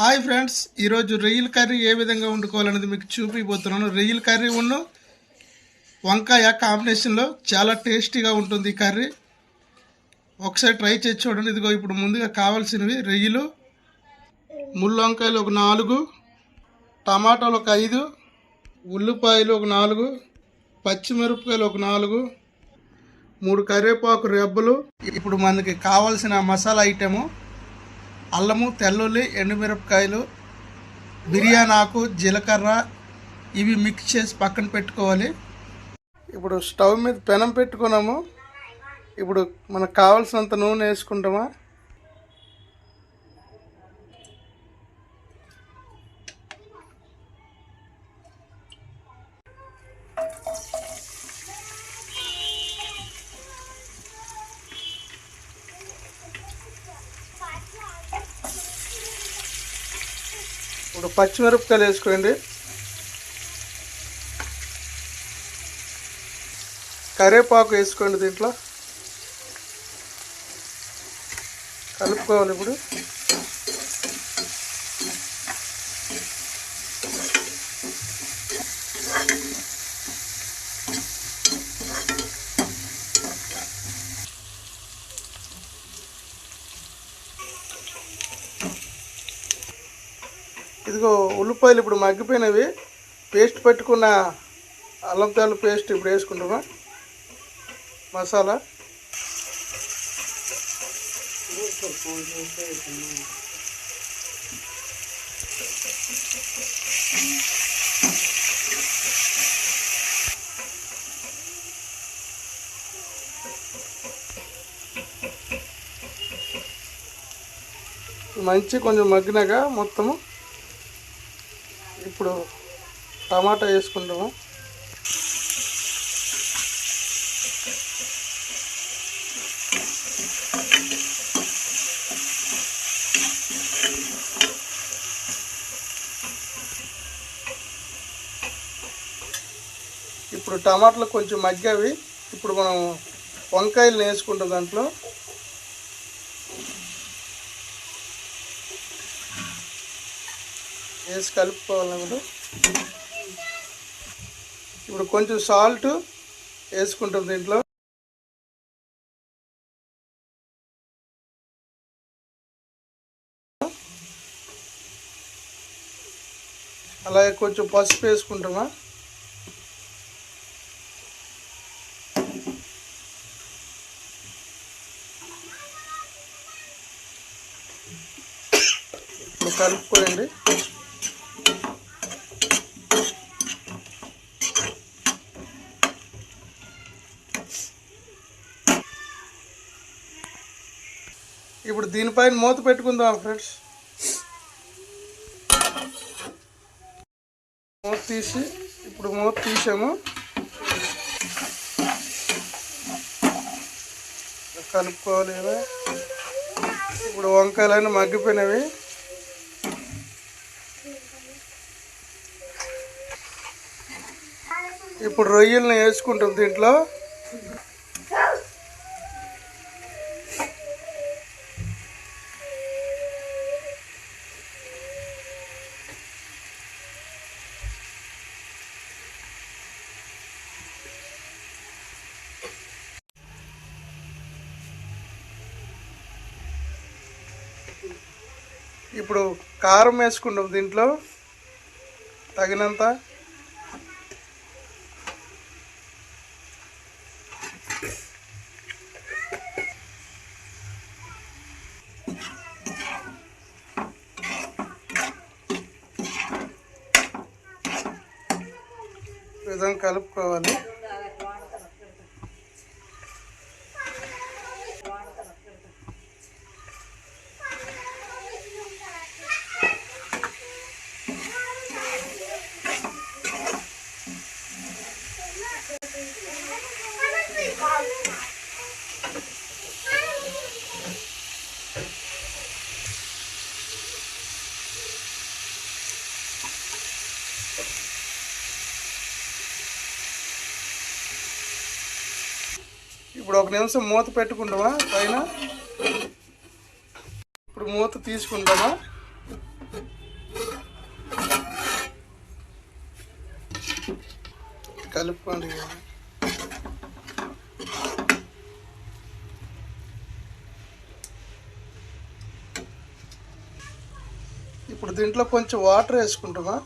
Hi friends ఈరోజు రొయ్యల curry ఏ విధంగా వండుకోవాలనేది మీకు చూపిపోతున్నాను రొయ్యల కర్రీ ఉన్న వంకాయ కాంబినేషన్లో చాలా టేస్టీగా ఉంటుంది ఈ కర్రీ. ఒకసారి ట్రై చేసి చూడండి. ఇదిగో ఇప్పుడు ముందుగా కావాల్సినవి రొయ్యలు. ముళ్ళు వంకాయలు ఒక నాలుగు టమాటాలు ఒక ఐదు ఉల్లిపాయలు ఒక నాలుగు పచ్చిమిరపకాయలు ఒక నాలుగు మూడు కరివేపాకు రెబ్బలు. ఇప్పుడు మనకి కావాల్సిన మసాలా ఐటెము అల్లము తెల్లుల్లి ఎండుమిరపకాయలు బిర్యానీ ఆకు జీలకర్ర ఇవి మిక్స్ చేసి పక్కన పెట్టుకోవాలి. ఇప్పుడు స్టవ్ మీద పెనం పెట్టుకున్నాము. ఇప్పుడు మనకు కావాల్సినంత నూనె వేసుకుంటామా? ఇప్పుడు పచ్చిమిరపకాయలు వేసుకోండి. కరివేపాకు వేసుకోండి దీంట్లో. కలుపుకోవాలి ఇప్పుడు. ఇదిగో ఉల్లిపాయలు ఇప్పుడు మగ్గిపోయినవి. పేస్ట్ పెట్టుకున్న అల్లం తెల్ల పేస్ట్ ఇప్పుడు వేసుకుంటామా? మసాలా. మంచి కొంచెం మగ్గినాక మొత్తము ఇప్పుడు టమాటా వేసుకుంటాము ఇప్పుడు టమాటాలు కొంచెం మగ్గావి. ఇప్పుడు మనం వంకాయలు వేసుకుంటాం దాంట్లో. వేసి కలుపుకోవాలి ఇప్పుడు. ఇప్పుడు కొంచెం సాల్ట్ వేసుకుంటాం దీంట్లో. అలాగే కొంచెం పసుపు వేసుకుంటామా? ఇప్పుడు కలుపుకోండి. ఇప్పుడు దీనిపైన మూత పెట్టుకుందాం ఫ్రెండ్స్ మూత తీసి ఇప్పుడు మూత తీసాము. కలుపుకోవాలి ఇప్పుడు వంకాయలన్నీ మగ్గిపోయినవి. ఇప్పుడు రొయ్యల్ని వేసుకుంటాం దీంట్లో. ఇప్పుడు కారం వేసుకుంటాం దీంట్లో తగినంత. విధంగా కలుపుకోవాలి. ఇప్పుడు ఒక నిమిషం మూత పెట్టుకుంటామా పైన? ఇప్పుడు మూత తీసుకుంటామా కలుపుకోండి. ఇప్పుడు దీంట్లో కొంచెం వాటర్ వేసుకుంటామా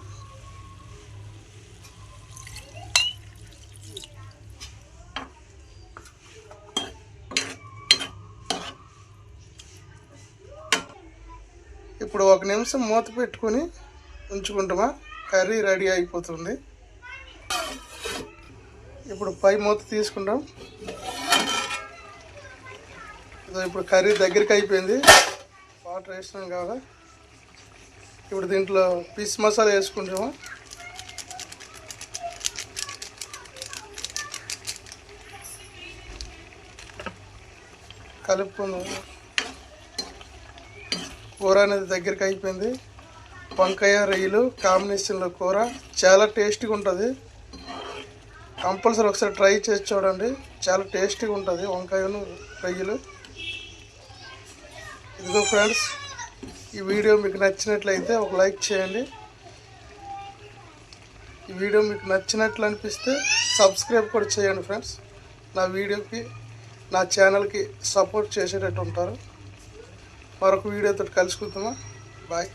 ఇప్పుడు ఒక నిమిషం మూత పెట్టుకొని ఉంచుకుంటామా? కర్రీ రెడీ అయిపోతుంది. ఇప్పుడు పై మూత తీసుకుంటాం. ఇదో ఇప్పుడు కర్రీ దగ్గరికి అయిపోయింది. వాటర్ వేసినాం కదా. ఇప్పుడు దీంట్లో పీస్ మసాలా వేసుకుంటాము. కలుపుకుందాం. కూర అనేది దగ్గరికి అయిపోయింది. వంకాయ రొయ్యలు కాంబినేషన్లో కూర. చాలా టేస్టీగా ఉంటుంది. కంపల్సరీ ఒకసారి ట్రై చేసి చూడండి. చాలా టేస్టీగా ఉంటుంది వంకాయను రొయ్యలు. ఇదిగో ఫ్రెండ్స్ ఈ వీడియో మీకు నచ్చినట్లయితే ఒక లైక్ చేయండి. ఈ వీడియో మీకు నచ్చినట్లు అనిపిస్తే సబ్స్క్రైబ్ కూడా చేయండి ఫ్రెండ్స్. నా వీడియోకి నా ఛానల్కి సపోర్ట్ చేసేటట్టు ఉంటారు. మరొక వీడియోతో కలుసుకుందామా? బాయ్.